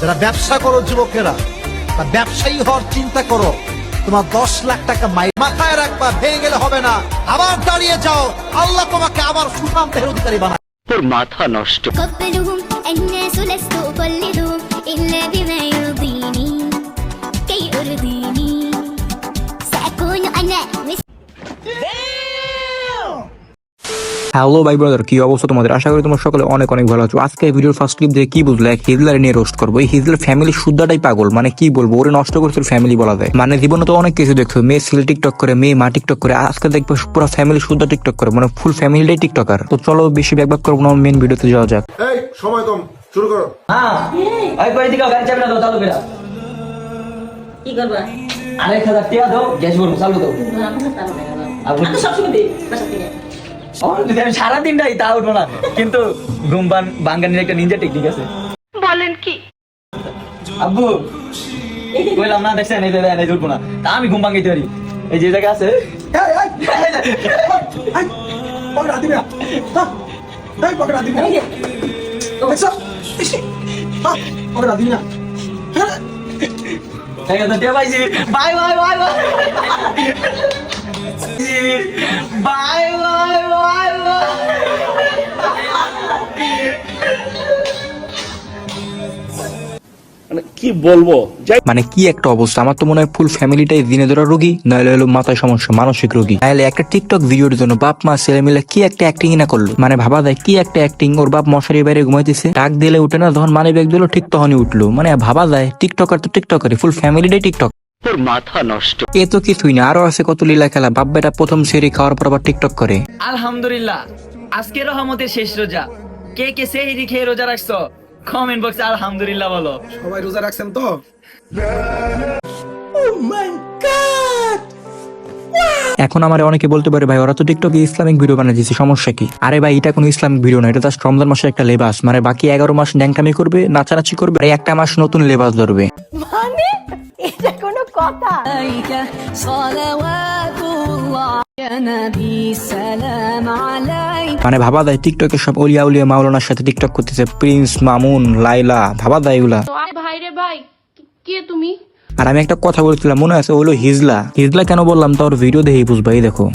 যারা ব্যবসা করো যুবকেরা তা ব্যবসায়ী হওয়ার চিন্তা করো তোমার দশ লাখ টাকা মাই মাথায় রাখবা ভেঙে গেলে হবে না। আবার দাঁড়িয়ে যাও আল্লাহ তোমাকে আবার সুনাম দেহের অধিকারী বানায়। তোর মাথা নষ্ট। হ্যালো ভাই ব্রাদার কি অবস্থা তোমাদের? আশা করি তোমার সকলে অনেক অনেক ভালো আছো। আজকে এই ভিডিওর ফার্স্ট ক্লিপ দেখে কি বুঝলে? এক হিজলার নিয়ে রোস্ট করব। এই হিজলার ফ্যামিলি শুদ্ধাটাই পাগল। মানে কি বলব? ওরে নষ্ট করছিল ফ্যামিলি বলা যায়। মানে জীবনে তো অনেক কিছু দেখছ মেয়ে ছেলে টিকটক করে মেয়ে মা টিকটক করে। আজকে দেখব পুরো ফ্যামিলি শুদ্ধ টিকটক করে। মানে ফুল ফ্যামিলিটাই টিকটকার তো চলো বেশি ব্যাকবাক করব না মেন ভিডিওতে যাওয়া যাক। এই সময় কম। শুরু করো। হ্যাঁ। ওই করে দিকে গাড়ি চাবি দাও চালু করে। কি করবা? আরেক হাজার টাকা দাও গ্যাস ভরবো চালু দাও আমি তো সবসময় দিই বাসা থেকে। যদি আমি সারাদিনটাই তা উঠবো না। কিন্তু ঘুম পান বাঙ্গানির একটা নিনজা টেকনিক আছে। বলেন কি? আব্বু বললাম না দেখছেন? এই জায়গায় এই উঠবো না। তা আমি ঘুম ভাঙাইতে পারি। এই যে জায়গা আছে। Bye bye bye bye bye. কি বলব? মানে কি একটা অবস্থা? আমার তো মনে হয় ফুল ফ্যামিলিটাই দিনে ধরা রোগী নাহলে হলো মাথায় সমস্যা মানসিক রোগী। নাহলে একটা টিকটক ভিডিওর জন্য বাপ মা ছেলে মিলে কি একটা অ্যাক্টিং না করল? মানে ভাবা যায় কি একটা অ্যাক্টিং ওর বাপ মশারি বাইরে ঘুমাইতেছে ডাক দিলে উঠে না যখন মানি ব্যাগ দিল ঠিক তখনই উঠল। মানে ভাবা যায় টিকটকার তো টিকটকারই ফুল ফ্যামিলিটাই টিকটক তোর মাথা নষ্ট। এ তো কিছুই না আরও আছে কত লীলা খেলা বাপ বেটা প্রথম সেরি খাওয়ার পর আবার টিকটক করে। আলহামদুলিল্লাহ আজকে রহমতের শেষ রোজা। কে কে সেহরি খেয়ে রোজা রাখছো? কমেন্ট বক্সে আলহামদুলিল্লাহ বলো। সবাই রোজা রাখছেন তো? এখন আমার অনেকে বলতে পারে ভাই ওরা তো টিকটকে ইসলামিক ভিডিও বানাচ্ছে সমস্যা কি? আরে ভাই এটা কোনো ইসলামিক ভিডিও না এটা জাস্ট রমজান মাসের একটা লেবাস। মানে বাকি এগারো মাস ন্যাংকামি করবে নাচানাচি করবে আর একটা মাস নতুন লেবাস ধরবে। মানে? এটা কোনো কথা। মানে ভাবা দেয় টিকটকে সব উলিয়া উলিয়া মাওলানার সাথে টিকটক করতেছে প্রিন্স মামুন লাইলা ভাবা দেয় এগুলা। ভাই কে তুমি? আর আমি একটা কথা বলছিলাম মনে আছে ওলো হিজলা। হিজলা কেন বললাম? তোর ভিডিও দেখি। বুঝবাই দেখো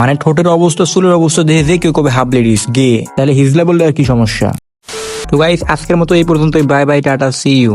মানে ঠোঁটের অবস্থা, চুলের অবস্থা দেখে যে কেউ কবে হাফ লেডিস, গে। তাহলে হিজলা বললে আর কি সমস্যা? তো গাইস আজকের মতো এই পর্যন্তই। Bye bye tata see you